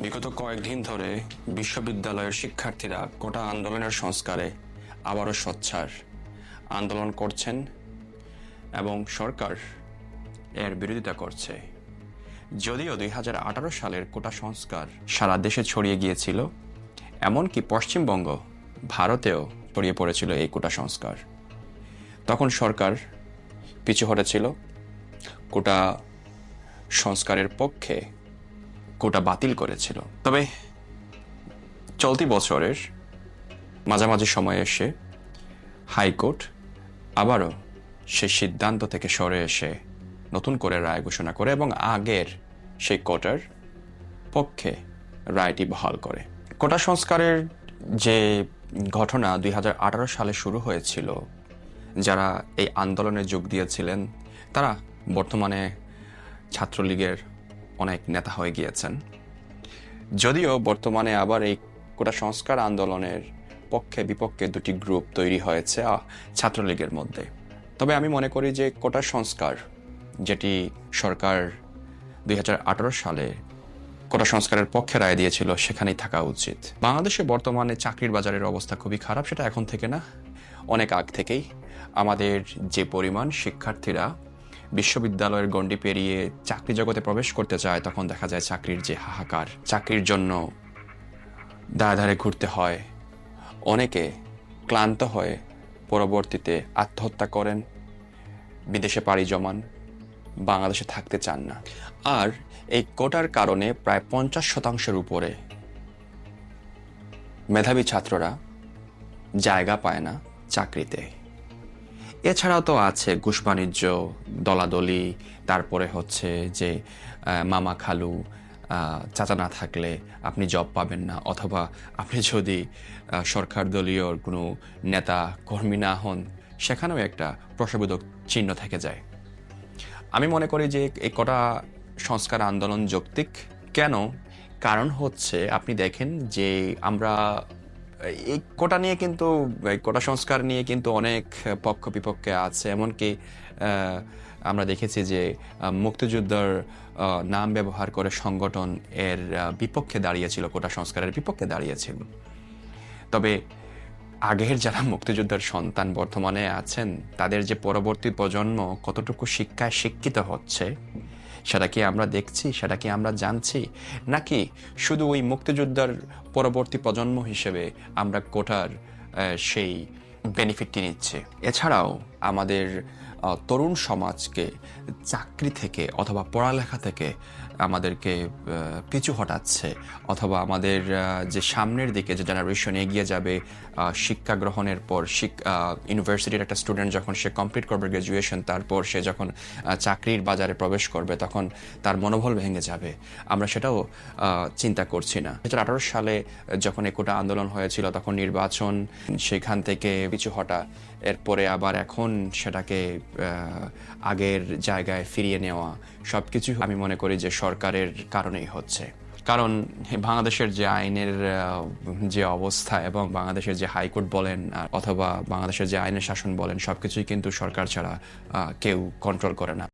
বিগত কয়েকদিন ধরে বিশ্ববিদ্যালয়ের শিক্ষার্থীরা কোটা আন্দোলনের সংস্কারে আবারও সোচ্চার। আন্দোলন করছেন এবং সরকার এর বিরোধিতা করছে। যদিও দুই হাজার আঠারো সালের কোটা সংস্কার সারা দেশে ছড়িয়ে গিয়েছিল, এমনকি পশ্চিমবঙ্গ ভারতেও ছড়িয়ে পড়েছিল এই কোটা সংস্কার। তখন সরকার পিছু হটেছিল। কোটা সংস্কারের পক্ষে কোটা বাতিল করেছিল। তবে চলতি বছরের মাঝামাঝি সময়ে এসে হাইকোর্ট আবারও সে সিদ্ধান্ত থেকে সরে এসে নতুন করে রায় ঘোষণা করে এবং আগের সেই কোটার পক্ষে রায়টি বহাল করে। কোটা সংস্কারের যে ঘটনা দুই হাজার আঠারো সালে শুরু হয়েছিল, যারা এই আন্দোলনে যোগ দিয়েছিলেন, তারা বর্তমানে ছাত্রলীগের অনেক নেতা হয়ে গিয়েছেন। যদিও বর্তমানে আবার এই কোটা সংস্কার আন্দোলনের পক্ষে বিপক্ষে দুটি গ্রুপ তৈরি হয়েছে ছাত্রলীগের মধ্যে। তবে আমি মনে করি যে কোটা সংস্কার, যেটি সরকার দুই হাজার আঠেরো সালে কোটা সংস্কারের পক্ষে রায় দিয়েছিল, সেখানেই থাকা উচিত। বাংলাদেশে বর্তমানে চাকরির বাজারের অবস্থা খুবই খারাপ, সেটা এখন থেকে না, অনেক আগ থেকেই। আমাদের যে পরিমাণ শিক্ষার্থীরা বিশ্ববিদ্যালয়ের গণ্ডি পেরিয়ে চাকরি জগতে প্রবেশ করতে চায়, তখন দেখা যায় চাকরির যে হাহাকার। চাকরির জন্য দায় ধারে ঘুরতে হয়। অনেকে ক্লান্ত হয়ে পরবর্তীতে আত্মহত্যা করেন, বিদেশে পাড়ি জমান, বাংলাদেশে থাকতে চান না। আর এই কোটার কারণে প্রায় পঞ্চাশ শতাংশের উপরে মেধাবী ছাত্ররা জায়গা পায় না চাকরিতে। এছাড়াও তো আছে ঘুষ বাণিজ্য দলাদলি, তারপরে হচ্ছে যে মামা খালু চাচা না থাকলে আপনি জব পাবেন না, অথবা আপনি যদি সরকার দলীয় কোনো নেতা, কর্মী না হন, সেখানেও একটা প্রসবোধক চিহ্ন থেকে যায়। আমি মনে করি যে এই কটা সংস্কার আন্দোলন যৌক্তিক। কেন? কারণ হচ্ছে আপনি দেখেন যে আমরা এই কোটা নিয়ে কিন্তু কোটা সংস্কার নিয়ে কিন্তু অনেক পক্ষ বিপক্ষে আছে। এমনকি আমরা দেখেছি যে মুক্তিযোদ্ধার নাম ব্যবহার করে সংগঠন এর বিপক্ষে দাঁড়িয়েছিল, কোটা সংস্কারের বিপক্ষে দাঁড়িয়েছিল। তবে আগের যারা মুক্তিযোদ্ধার সন্তান বর্তমানে আছেন, তাদের যে পরবর্তী প্রজন্ম কতটুকু শিক্ষায় শিক্ষিত হচ্ছে সেটা কি আমরা দেখছি সেটা কি আমরা জানছি, নাকি শুধু ওই মুক্তিযোদ্ধার পরবর্তী প্রজন্ম হিসেবে আমরা কোটার সেই বেনিফিটটি নিচ্ছে? এছাড়াও আমাদের তরুণ সমাজকে চাকরি থেকে অথবা পড়ালেখা থেকে আমাদেরকে পিছু হটাচ্ছে অথবা আমাদের যে সামনের দিকে যে জেনারেশন এগিয়ে যাবে শিক্ষা গ্রহণের পর ইউনিভার্সিটির একটা স্টুডেন্ট যখন সে কমপ্লিট করবে গ্র্যাজুয়েশন তারপর সে যখন চাকরির বাজারে প্রবেশ করবে, তখন তার মনোবল ভেঙে যাবে। আমরা সেটাও চিন্তা করছি না। দু হাজার আঠারো সালে যখন একুটা আন্দোলন হয়েছিল, তখন নির্বাচন, সেখান থেকে পিছু হটা, এরপরে আবার এখন সেটাকে আগের জায়গায় ফিরিয়ে নেওয়া সব কিছু আমি মনে করি যে সরকারের কারণেই হচ্ছে। কারণ বাংলাদেশের যে আইনের যে অবস্থা এবং বাংলাদেশের যে হাইকোর্ট বলেন অথবা বাংলাদেশের যে আইনের শাসন বলেন, সবকিছুই কিন্তু সরকার ছাড়া কেউ কন্ট্রোল করে না।